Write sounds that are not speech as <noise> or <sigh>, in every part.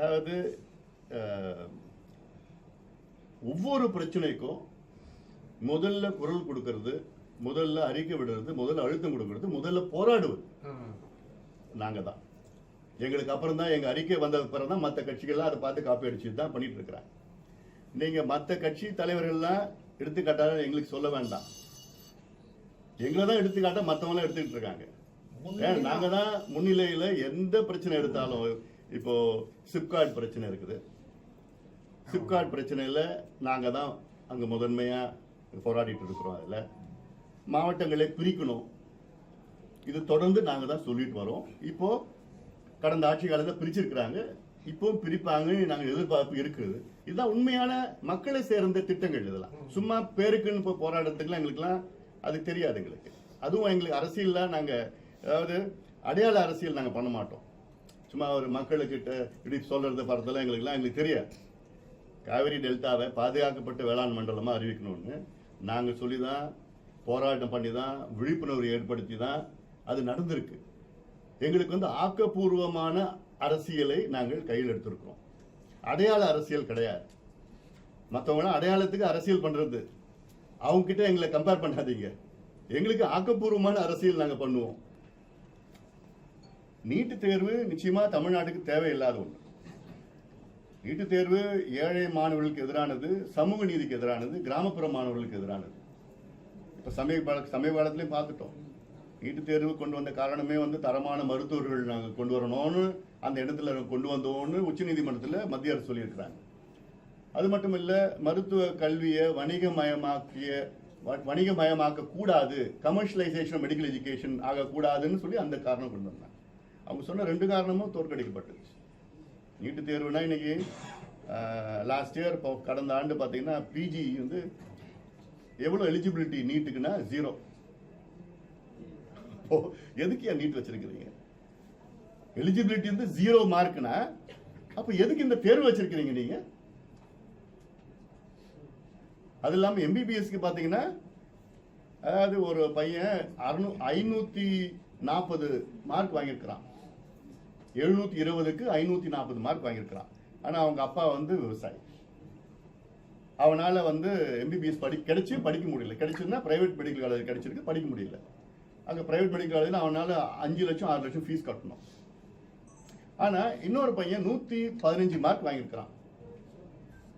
அதாவது ஒவ்வொரு பிரச்சனைக்கும் முதல்ல குரல் கொடுக்கறது முதல்ல அறிக்கை விடுறது முதல்ல அழுத்தம் கொடுக்கறது முதல்ல போராடுவது. நாங்க தான் எங்களுக்கு அப்புறம் தான் எங்க அறிக்கை வந்த பிறகு தான் மற்ற கட்சிகள்லாம் அதை பார்த்து காப்பி அடிச்சு தான் பண்ணிட்டு இருக்கிறாங்க. நீங்க மற்ற கட்சி தலைவர்கள்லாம் எடுத்துக்காட்டாக எங்களுக்கு சொல்ல வேண்டாம். எங்களை தான் எடுத்துக்காட்ட மற்றவங்களாம் எடுத்துக்கிட்டு இருக்காங்க. ஏன் நாங்க தான் முன்னிலையில எந்த பிரச்சனை எடுத்தாலும் இப்போ சிப்கார்ட் பிரச்சனை இருக்குது. சிப்கார்ட் பிரச்சனையில் நாங்கள் தான் அங்கே முதன்மையாக போராடிட்டு இருக்கிறோம் அதில். மாவட்டங்களை பிரிக்கணும். இது தொடர்ந்து நாங்கள் தான் சொல்லிட்டு வரோம். இப்போ கடந்த ஆட்சி காலத்தில் பிரிச்சிருக்கிறாங்க. இப்போ பிரிப்பாங்கன்னு நாங்கள் எதிர்பார்ப்பு இருக்குது. இதுதான் உண்மையான மக்களை சேர்ந்த திட்டங்கள் இதெல்லாம். சும்மா பேருக்குன்னு இப்போ போராடுறதுக்குலாம் எங்களுக்குலாம் அது தெரியாது எங்களுக்கு. அதுவும் எங்களுக்கு அரசியலில் நாங்கள் அதாவது அடையாள அரசியல் நாங்கள் பண்ண மாட்டோம். சும்மா ஒரு மக்களுக்கிட்ட இப்படி சொல்றது படத்தெல்லாம் எங்களுக்குலாம் எங்களுக்கு தெரியாது. காவிரி டெல்டாவை பாதுகாக்கப்பட்ட வேளாண் மண்டலமாக அறிவிக்கணும்னு நாங்கள் சொல்லி தான் போராட்டம் பண்ணி தான் விழிப்புணர்வு ஏற்படுத்தி தான் அது நடந்திருக்கு. எங்களுக்கு வந்து ஆக்கப்பூர்வமான அரசியலை நாங்கள் கையில் எடுத்திருக்கிறோம். அடையாள அரசியல் கிடையாது. மற்றவங்களாம் அடையாளத்துக்கு அரசியல் பண்ணுறது அவங்க கிட்ட எங்களை கம்பேர் பண்ணாதீங்க. எங்களுக்கு ஆக்கப்பூர்வமான அரசியல் நாங்கள் பண்ணுவோம். நீட்டு தேர்வு நிச்சயமா தமிழ்நாட்டுக்கு தேவையில்லாத ஒன்று நீட்டு தேர்வு ஏழை மாணவர்களுக்கு எதிரானது சமூக நீதிக்கு எதிரானது கிராமப்புற மாணவர்களுக்கு எதிரானது. இப்போ சமீப சமீப காலத்திலையும் பார்த்துட்டோம். நீட்டு தேர்வு கொண்டு வந்த காரணமே வந்து தரமான மருத்துவர்கள் நாங்கள் கொண்டு வரணும்னு அந்த இடத்துல கொண்டு வந்தோம்னு உச்சநீதிமன்றத்தில் மத்திய அரசு சொல்லியிருக்கிறாங்க. அது மட்டும் இல்லை மருத்துவ கல்வியை வணிகமயமாக்கிய வ- வணிகமயமாக்க கூடாது கமர்ஷியலைசேஷன் மெடிக்கல் எஜுகேஷன் ஆகக்கூடாதுன்னு சொல்லி அந்த காரணம் கொண்டு வந்தாங்க. அவங்க சொன்ன ரெண்டு காரணமும் தோற்கடிக்கப்பட்டுச்சு நீட்டு தேர்வுனா இன்னைக்கு லாஸ்ட் இயர் இப்போ கடந்த ஆண்டு பார்த்தீங்கன்னா பிஜி வந்து எவ்வளோ எலிஜிபிலிட்டி நீட்டுக்குன்னா ஜீரோ ஓ எதுக்கு ஏன் நீட் வச்சிருக்கிறீங்க? எலிஜிபிலிட்டி வந்து ஜீரோ மார்க்னா அப்போ எதுக்கு இந்த தேர்வு வச்சிருக்கிறீங்க நீங்க? அது இல்லாமல் எம்பிபிஎஸ்க்கு பார்த்தீங்கன்னா அதாவது ஒரு பையன் அறுநூ ஐநூற்றி நாற்பது மார்க் வாங்கியிருக்கிறான். எழுநூத்தி இருபதுக்கு ஐநூத்தி நாற்பது மார்க் வாங்கியிருக்கிறான். ஆனா அவங்க அப்பா வந்து விவசாயி. அவனால வந்து எம்பிபிஎஸ் படி கிடைச்சு படிக்க முடியல. கிடைச்சிருந்தா பிரைவேட் மெடிக்கல் காலேஜ் கிடைச்சிருக்கு படிக்க முடியல. அங்கே பிரைவேட் மெடிக்கல் காலேஜில் அவனால அஞ்சு லட்சம் ஆறு லட்சம் ஃபீஸ் கட்டணும். ஆனா இன்னொரு பையன் நூத்தி பதினஞ்சு மார்க் வாங்கியிருக்கிறான்.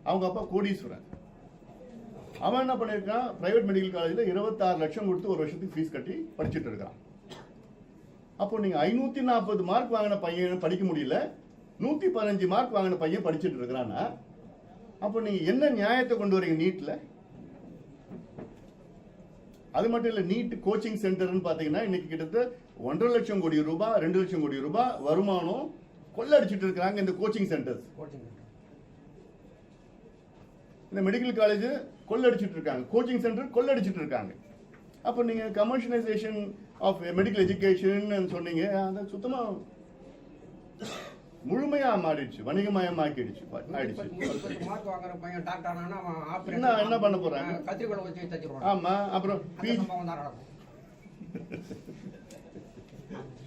அவங்க அப்பா கோடீஸ்வரன். அவன் என்ன பண்ணியிருக்கான்? பிரைவேட் மெடிக்கல் காலேஜில் இருபத்தாறு லட்சம் கொடுத்து ஒரு வருஷத்துக்கு ஃபீஸ் கட்டி படிச்சுட்டு இருக்கான் அப்போ நீங்க ஐநூத்தி நாற்பது மார்க் வாங்கின பையன் படிக்க முடியல. நூத்தி பதினஞ்சு மார்க் வாங்கின பையன் படிச்சுட்டு இருக்கிறான்னா அப்போ நீங்க என்ன நியாயத்தை கொண்டு வரீங்க நீட்ல அது மட்டும் இல்ல நீட் கோச்சிங் சென்டர்னு பாத்தீங்கன்னா இன்னைக்கு கிட்டத்தட்ட ஒன்றரை லட்சம் கோடி ரூபாய் ரெண்டு லட்சம் கோடி ரூபாய் வருமானம் கொள்ளடிச்சிட்டு இருக்காங்க இந்த கோச்சிங் சென்டர்ஸ் இந்த மெடிக்கல் காலேஜ் கொள்ளடிச்சிட்டு இருக்காங்க. கோச்சிங் சென்டர் கொள்ளடிச்சிட்டு இருக்காங்க. அப்போ நீங்க கமர்ஷியலைசேஷன் ஆஃப் மெடிக்கல் எஜுகேஷன் சொன்னீங்க. அதை சுத்தமா முழுமையா மாறிடுச்சு. வணிகமயமாக்கிடுச்சு. ஆயிடுச்சு. என்ன என்ன பண்ண போறாங்க? கத்திரிக்கோலை வச்சு தச்சிருவான் ஆமா அப்புறம் <laughs>